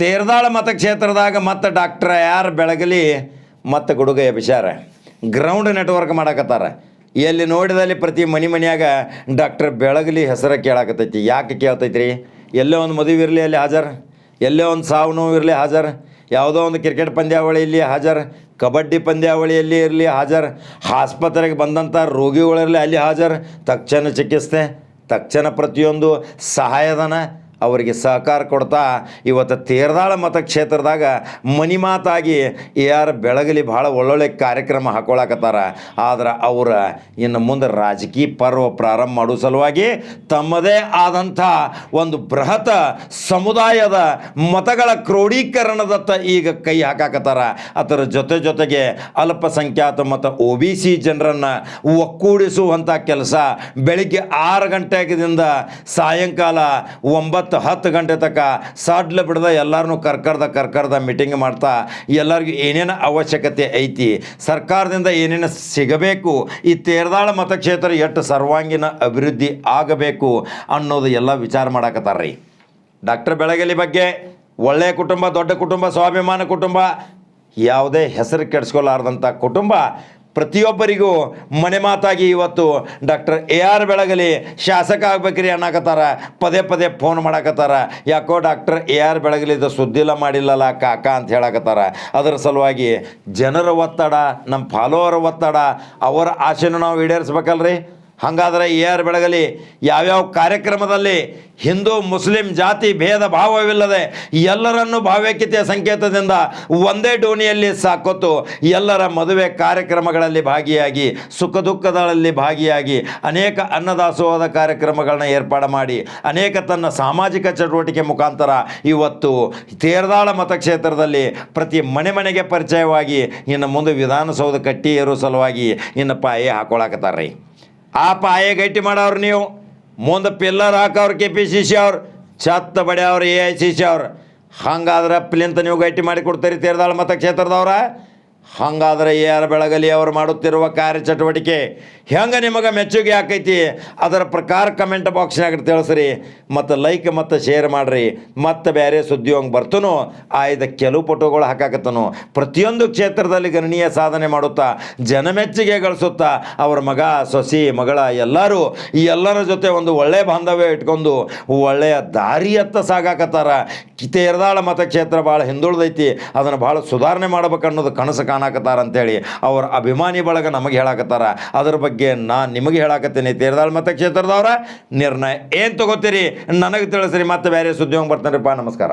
ತೇರ್ದಾಳ ಮತಕ್ಷೇತ್ರದಾಗ ಮತ್ತು ಡಾಕ್ಟರ್ ಯಾರು ಬೆಳಗಲಿ ಮತ್ತು ಗುಡುಗ ಎಬಿಸ್ಯಾರ ಗ್ರೌಂಡ್ ನೆಟ್ವರ್ಕ್ ಮಾಡಕತ್ತಾರ. ಎಲ್ಲಿ ನೋಡಿದಲ್ಲಿ ಪ್ರತಿ ಮನೆ ಮನೆಯಾಗ ಡಾಕ್ಟರ್ ಬೆಳಗಲಿ ಹೆಸರು ಕೇಳಾಕತ್ತೈತಿ. ಯಾಕೆ ಕೇಳ್ತೈತ್ರಿ? ಎಲ್ಲೇ ಒಂದು ಮದುವೆ ಇರಲಿ ಅಲ್ಲಿ ಹಾಜರ್? ಎಲ್ಲೇ ಒಂದು ಸಾವು ನೋವು ಇರಲಿ ಹಾಜರ್? ಯಾವುದೋ ಒಂದು ಕ್ರಿಕೆಟ್ ಪಂದ್ಯಾವಳಿಯಲ್ಲಿ ಹಾಜರ್? ಕಬಡ್ಡಿ ಪಂದ್ಯಾವಳಿಯಲ್ಲಿ ಇರಲಿ ಹಾಜರ್? ಆಸ್ಪತ್ರೆಗೆ ಬಂದಂಥ ರೋಗಿಗಳಿರಲಿ ಅಲ್ಲಿ ಹಾಜರ್? ತಕ್ಷಣ ಚಿಕಿತ್ಸೆ, ತಕ್ಷಣ ಪ್ರತಿಯೊಂದು ಸಹಾಯಧನ ಅವರಿಗೆ ಸಹಕಾರ ಕೊಡ್ತಾ ಇವತ್ತು ತೇರ್ದಾಳ ಮತಕ್ಷೇತ್ರದಾಗ ಮನಿ ಮಾತಾಗಿ ಎ ಆರ್ ಬೆಳಗಲಿ ಭಾಳ ಒಳ್ಳೊಳ್ಳೆ ಕಾರ್ಯಕ್ರಮ ಹಾಕೊಳಕತ್ತಾರ. ಆದ್ರೆ ಅವರ ಇನ್ನು ಮುಂದೆ ರಾಜಕೀಯ ಪರ್ವ ಪ್ರಾರಂಭ ಮಾಡೋ ಸಲುವಾಗಿ ತಮ್ಮದೇ ಆದಂಥ ಒಂದು ಬೃಹತ್ ಸಮುದಾಯದ ಮತಗಳ ಕ್ರೋಢೀಕರಣದತ್ತ ಈಗ ಕೈ ಹಾಕಾಕತ್ತಾರ. ಅದರ ಜೊತೆ ಜೊತೆಗೆ ಅಲ್ಪಸಂಖ್ಯಾತ ಮತ್ತು ಒ ಬಿ ಸಿ ಜನರನ್ನು ಒಕ್ಕೂಡಿಸುವಂಥ ಕೆಲಸ ಬೆಳಿಗ್ಗೆ ಆರು ಗಂಟೆಗಿಂದ ಸಾಯಂಕಾಲ ಒಂಬತ್ತು ಹತ್ತು ಗಂಟೆ ತನಕ ಸಾಡ್ಲ ಬಿಡದ ಎಲ್ಲರನ್ನೂ ಕರ್ಕರ್ದ ಕರ್ಕರ್ದ ಮೀಟಿಂಗ್ ಮಾಡ್ತಾ ಎಲ್ಲರಿಗೂ ಏನೇನು ಅವಶ್ಯಕತೆ ಐತಿ, ಸರ್ಕಾರದಿಂದ ಏನೇನು ಸಿಗಬೇಕು, ಈ ತೇರ್ದಾಳ ಮತಕ್ಷೇತ್ರ ಎಷ್ಟು ಸರ್ವಾಂಗೀಣ ಅಭಿವೃದ್ಧಿ ಆಗಬೇಕು ಅನ್ನೋದು ಎಲ್ಲ ವಿಚಾರ ಮಾಡಾಕತ್ತಾರ ರೀ ಡಾಕ್ಟರ್ ಬೆಳಗಲಿ ಬಗ್ಗೆ ಒಳ್ಳೆಯ ಕುಟುಂಬ, ದೊಡ್ಡ ಕುಟುಂಬ, ಸ್ವಾಭಿಮಾನ ಕುಟುಂಬ, ಯಾವುದೇ ಹೆಸರು ಕೆಡಿಸ್ಕೊಲಾರ್ದಂಥ ಕುಟುಂಬ ಪ್ರತಿಯೊಬ್ಬರಿಗೂ ಮನೆ ಮಾತಾಗಿ ಇವತ್ತು ಡಾಕ್ಟರ್ ಎ ಆರ್ ಬೆಳಗಲಿ ಶಾಸಕ ಆಗ್ಬೇಕ್ರಿ ಅನ್ನಕತ್ತಾರ. ಪದೇ ಪದೇ ಫೋನ್ ಮಾಡಕತ್ತಾರ. ಯಾಕೋ ಡಾಕ್ಟರ್ ಎ ಆರ್ ಬೆಳಗಲಿದ ಸುದ್ದಿಲ್ಲ ಮಾಡಿಲ್ಲಲ್ಲ ಕಾಕ ಅಂತ ಹೇಳಕತ್ತಾರ. ಅದರ ಸಲುವಾಗಿ ಜನರ ಒತ್ತಡ, ನಮ್ಮ ಫಾಲೋವರ್ ಒತ್ತಡ, ಅವರ ಆಶೆನೂ ನಾವು ಈಡೇರಿಸ್ಬೇಕಲ್ರಿ? ಹಾಗಾದ್ರೆ ಎ ಆರ್ ಬೆಳಗಲಿ ಯಾವ್ಯಾವ ಕಾರ್ಯಕ್ರಮದಲ್ಲಿ ಹಿಂದೂ ಮುಸ್ಲಿಂ ಜಾತಿ ಭೇದ ಭಾವವಿಲ್ಲದೆ ಎಲ್ಲರನ್ನೂ ಭಾವೈಕ್ಯತೆಯ ಸಂಕೇತದಿಂದ ಒಂದೇ ಡೋಣಿಯಲ್ಲಿ ಸಾಕೊತ್ತು ಎಲ್ಲರ ಮದುವೆ ಕಾರ್ಯಕ್ರಮಗಳಲ್ಲಿ ಭಾಗಿಯಾಗಿ, ಸುಖ ದುಃಖಗಳಲ್ಲಿ ಭಾಗಿಯಾಗಿ ಅನೇಕ ಅನ್ನದಾಸೋಹದ ಕಾರ್ಯಕ್ರಮಗಳನ್ನ ಏರ್ಪಾಡು ಮಾಡಿ, ಅನೇಕ ತನ್ನ ಸಾಮಾಜಿಕ ಚಟುವಟಿಕೆ ಮುಖಾಂತರ ಇವತ್ತು ತೇರದಾಳ ಮತಕ್ಷೇತ್ರದಲ್ಲಿ ಪ್ರತಿ ಮನೆ ಮನೆಗೆ ಪರಿಚಯವಾಗಿ ಇನ್ನು ಮುಂದೆ ವಿಧಾನಸೌಧ ಕಟ್ಟಿ ಏರೋ ಸಲುವಾಗಿ ಇನ್ನು ಪಾಯೆ ಹಾಕೊಳಕತ್ತಾರ್ರಿ. ಆ ಪಾಯೆ ಗಟ್ಟಿ ಮಾಡವ್ರು ನೀವು. ಮುಂದೆ ಪಿಲ್ಲರ್ ಹಾಕೋರು ಕೆ ಪಿ ಸಿ ಸಿ ಅವ್ರು, ಛತ್ತ ಬಡಿಯವ್ರು ಎ ಐ ಸಿ ಸಿ ಅವ್ರು. ಹಂಗಾದ್ರೆ ಪ್ಲಿಂತ ನೀವು ಗಟ್ಟಿ ಮಾಡಿ ಕೊಡ್ತೀರಿ ತೇರ್ದಾಳ ಮತಕ್ಷೇತ್ರದವ್ರ? ಹಂಗಾದ್ರೆ ಎ ಬೆಳಗಲಿ ಅವರು ಮಾಡುತ್ತಿರುವ ಕಾರ್ಯಚಟುವಟಿಕೆ ಹೆಂಗೆ ನಿಮಗೆ ಮೆಚ್ಚುಗೆ ಆಕೈತಿ? ಅದರ ಪ್ರಕಾರ ಕಮೆಂಟ್ ಬಾಕ್ಸ್ನಾಗ ತಿಳಿಸ್ರಿ. ಮತ್ತು ಲೈಕ್ ಮತ್ತು ಶೇರ್ ಮಾಡಿರಿ. ಮತ್ತು ಬೇರೆ ಸುದ್ದಿ ಹಂಗೆ ಬರ್ತನೋ, ಆಯ್ದ ಕೆಲವು ಫೋಟೋಗಳು ಹಾಕಾಕತ್ತನು. ಪ್ರತಿಯೊಂದು ಕ್ಷೇತ್ರದಲ್ಲಿ ಗಣನೀಯ ಸಾಧನೆ ಮಾಡುತ್ತಾ ಜನಮೆಚ್ಚುಗೆ ಗಳಿಸುತ್ತಾ, ಅವರ ಮಗ, ಸೊಸಿ, ಮಗಳ ಎಲ್ಲರೂ ಈ ಎಲ್ಲರ ಜೊತೆ ಒಂದು ಒಳ್ಳೆಯ ಬಾಂಧವ್ಯ ಇಟ್ಕೊಂಡು ಒಳ್ಳೆಯ ದಾರಿಯತ್ತ ಸಾಗಾಕತ್ತಾರ. ಕಿತೇರದಾಳ ಮತಕ್ಷೇತ್ರ ಭಾಳ ಹಿಂದುಳಿದೈತಿ. ಅದನ್ನು ಭಾಳ ಸುಧಾರಣೆ ಮಾಡ್ಬೇಕು ಅನ್ನೋದು ಕನಸು ಕಾಣಕತ್ತಾರ ಅಂತೇಳಿ ಅವ್ರ ಅಭಿಮಾನಿ ಬಳಗ ನಮಗೆ ಹೇಳಾಕತ್ತಾರ. ಅದ್ರ ಬಗ್ಗೆ ನಾನು ನಿಮಗೆ ಹೇಳಾಕತ್ತೀನಿ. ತೇರದಾಳ ಮತಕ್ಷೇತ್ರದವ್ರ ನಿರ್ಣಯ. ಏನು ತಗೋತೀರಿ? ನನಗೆ ತಿಳಿಸ್ರಿ. ಮತ್ತೆ ಬೇರೆ ಸುದ್ದಿ ಹೋಗಿ ಬರ್ತಾನೆ ನಮಸ್ಕಾರ.